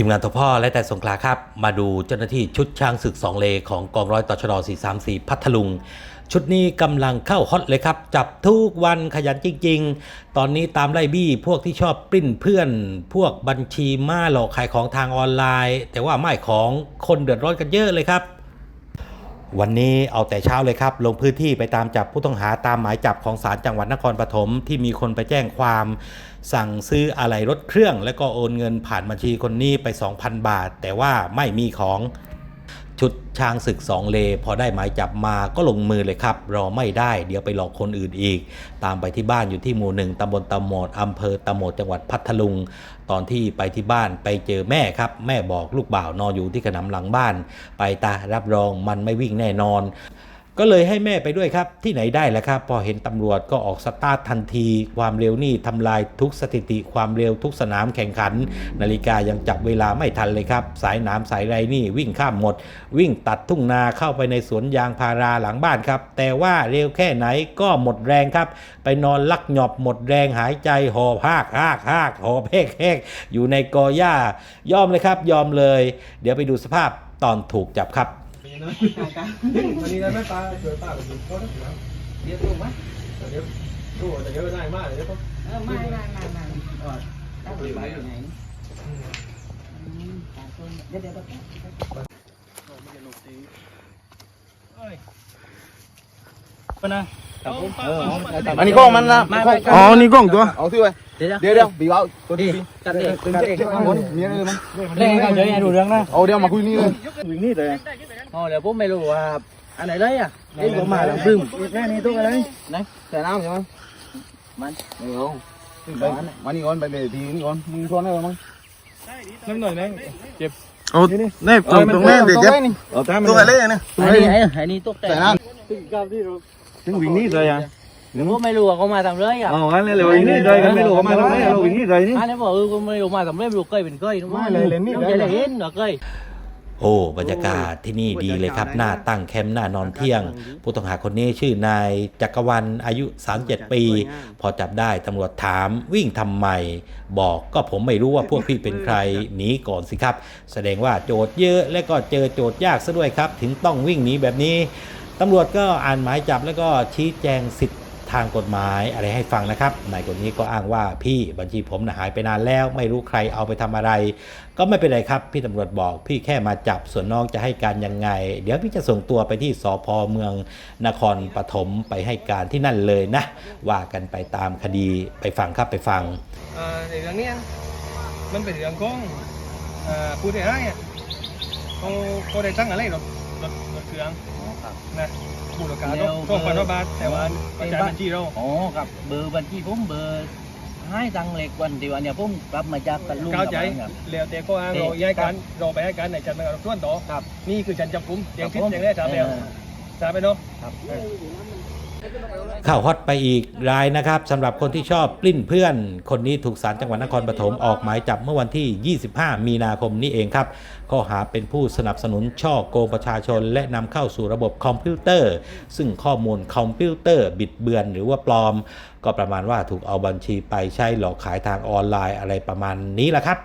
ทีมงานทพ่อและแต่สงขลาครับ มาดูเจ้าหน้าที่ชุดช้างศึก 2 เลของกองร้อยต่อชด434 พัทลุง ชุดนี้กำลังเข้าฮอตเลยครับ จับทุกวันขยันจริง ๆ ตอนนี้ตามไล่บี้พวกที่ชอบปริ้นเพื่อน พวกบัญชีม้าหลอกขายของทางออนไลน์ แต่ว่าไม่ของคนเดือดร้อนกันเยอะเลยครับ วันนี้เอาแต่เช้าเลยครับ ลงพื้นที่ไปตามจับผู้ต้องหาตามหมายจับของศาลจังหวัดนครปฐมที่มีคนไปแจ้งความ สั่งซื้ออะไหล่รถเครื่อง และก็โอนเงินผ่านบัญชีคนนี้ไป 2,000 บาท แต่ว่าไม่มีของ ชุดช้างศึกสองเล พอได้หมายจับมาก็ลงมือเลยครับ รอไม่ได้เดี๋ยวไปหลอกคนอื่นอีก ตามไปที่บ้านอยู่ที่หมู่หนึ่งตำบลตะโหมดอำเภอตะโหมดจังหวัดพัทลุง ตอนที่ไปที่บ้านไปเจอแม่ครับ แม่บอกลูกบ่าวนอนอยู่ที่ขนำหลังบ้าน ไปตารับรองมันไม่วิ่งแน่นอน ก็เลยให้แม่ไปด้วยครับ ที่ไหนได้แหละครับ พอเห็นตำรวจก็ออกสตาร์ททันที ความเร็วนี่ทำลายทุกสถิติความเร็วทุกสนามแข่งขัน นาฬิกายังจับเวลาไม่ทันเลยครับ สายน้ำสายไรนี่วิ่งข้ามหมด วิ่งตัดทุ่งนาเข้าไปในสวนยางพาราหลังบ้านครับ แต่ว่าเร็วแค่ไหนก็หมดแรงครับ ไปนอนลักหยอบหมดแรงหายใจหอบหากหากหากหอบแหกแหกอยู่ในกอหญ้ายอมเลยครับ ยอมเลย เดี๋ยวไปดูสภาพตอนถูกจับครับ วันนี้ได้ไหมปลาเจอปลาแบบนี้ก็ได้แล้วเดี๋ยวถูกไหมแต่เดี๋ยวดูแต่เดี๋ยวได้มากเดี๋ยวต้องเออไม่ไม่ไม่ไม่เออตั้งอยู่ไหน อยู่ไหนอืมสามคนเดี๋ยวเดี๋ยวเดี๋ยวอันนี้กล้องมันนะไม่ไม่อ๋อนี่กล้องตัวเอาสิเว้ยเดี๋ยวเดี๋ยวเดี๋ยวบีบเอาตัวดีดีจัดเลยตึงเจ็บข้างบนมีอะไรมั้งเล่นกันเดี๋ยวให้ดูเรื่องนะเอาเดี๋ยวมาคุยนี่เลยวิ่งนี่เลยอ๋อเดี๋ยวผมไม่รู้ว่าอันไหนเลยอะเล่นผมมาหลังบึ้มแค่นี้ตัวอะไรไหนใส่น้ำใช่ไหมมันไม่เอาไปมานี่ก่อนไปเลยทีนี่ก่อนมึงทนได้มั้งน้ำหน่อยนะเจ็บโอ้นี่ตรงตรงนี้เด็กเจ็บเอาแต่ตัวอะไรเนี่ยอันนี้ไอ้อันนี้ตกแต่ใส่น้ถึงวิ่งนี่เลยอะผมไม่รู้ว่าเขามาทำเลยอะอ๋องั้นเลยวิ่งนี่เลยกันไม่รู้ว่ามาทำไมเราวิ่งนี่เลยนี่อันนี้บอกเออผมไม่รู้มาทำเลยไม่รู้เคยเป็นเคยน้องจะเล่นเหรอเคย โอ้บรรยากาศที่นี่ดีเลยครับหน้าตั้งแคมป์หน้านอนเที่ยง ผู้ต้องหาคนนี้ชื่อนายจักรวรรณอายุ 37 ปี พอจับได้ตำรวจถามวิ่งทำไม บอกก็ผมไม่รู้ว่าพวกพี่เป็นใครหนีก่อนสิครับ แสดงว่าโจทย์เยอะและก็เจอโจทย์ยากซะด้วยครับ ถึงต้องวิ่งหนีแบบนี้ตำรวจก็อ่านหมายจับแล้วก็ชี้แจงสิทธิ ทางกฎหมายอะไรให้ฟังนะครับนายคนนี้ก็อ้างว่าพี่บัญชีผมนะหายไปนานแล้ว ไม่รู้ใครเอาไปทำอะไร ก็ไม่เป็นไรครับ พี่ตำรวจบอก พี่แค่มาจับส่วนน้องจะให้การยังไง เดี๋ยวพี่จะส่งตัวไปที่สพเมืองนครปฐมไปให้การที่นั่นเลยนะ ว่ากันไปตามคดีไปฟังครับไปฟังอ่าในเรื่องนี้มันเป็นเรื่องของอ่าผู้ได้ให้อะเขาเขาได้ตั้งอะไรหรอ รถรถเครื่องนะผู้ประกาศต้องต้องพันบาทแต่ว่าประจานบัญชีเราอ๋อครับเบอร์บัญชีผมเบอร์ให้ตังเล็กวันที่วันเนี่ยผมกลับมาจากกันลุงเข้าใจครับ แล้วแต่ก็อ้างเราย้ายกันเราไปให้กันในชั้นพนักงานสอบสวนต่อครับ นี่คือชั้นจับกุมเตียงพิษครับผมเตียงแรกสามแล้วเออสามไปเนาะครับเข้าฮอตไปอีกรายนะครับสำหรับคนที่ชอบปลิ้นเพื่อน คนนี้ถูกศาลจังหวัดนครปฐมออกหมายจับเมื่อวันที่ 25 มีนาคมนี้เองครับข้อหาเป็นผู้สนับสนุนช่อโกงประชาชน และนำเข้าสู่ระบบคอมพิวเตอร์ ซึ่งข้อมูลคอมพิวเตอร์ บิดเบือนหรือว่าปลอม ก็ประมาณว่าถูกเอาบัญชีไปใช้หลอกขายทางออนไลน์อะไรประมาณนี้แหละครับ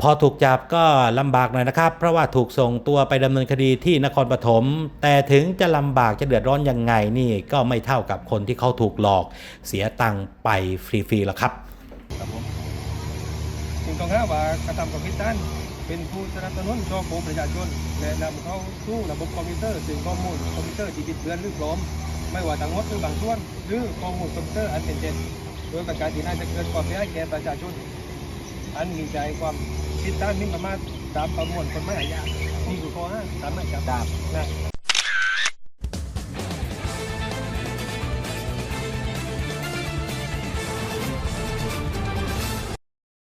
พอถูกจับก็ลำบากหน่อยนะครับ เพราะว่าถูกส่งตัวไปดำเนินคดีที่นครปฐมแต่ถึงจะลำบากจะเดือดร้อนยังไงนี่ก็ไม่เท่ากับคนที่เขาถูกหลอกเสียตังค์ไปฟรีๆแล้วครับถึงต้องห้าว่ากระทำความผิดนั้นเป็นผู้สนับสนุนช่อโกงประชาชนและนำเข้าสู่ระบบคอมพิวเตอร์ซึ่งข้อมูลคอมพิวเตอร์ที่บิดเบือนหรือปลอม ไม่ว่าทั้งหมดหรือบางส่วน หรือข้อมูลคอมพิวเตอร์อันเป็นเท็จโดยประการที่น่าจะเกิดความเสียหายแก่ประชาชน อันมีใจความคิดฐานหมิ่นประมาทตามประมวลคนไมายอาญานี่คือข้อห้าสามารถจับดาบนะ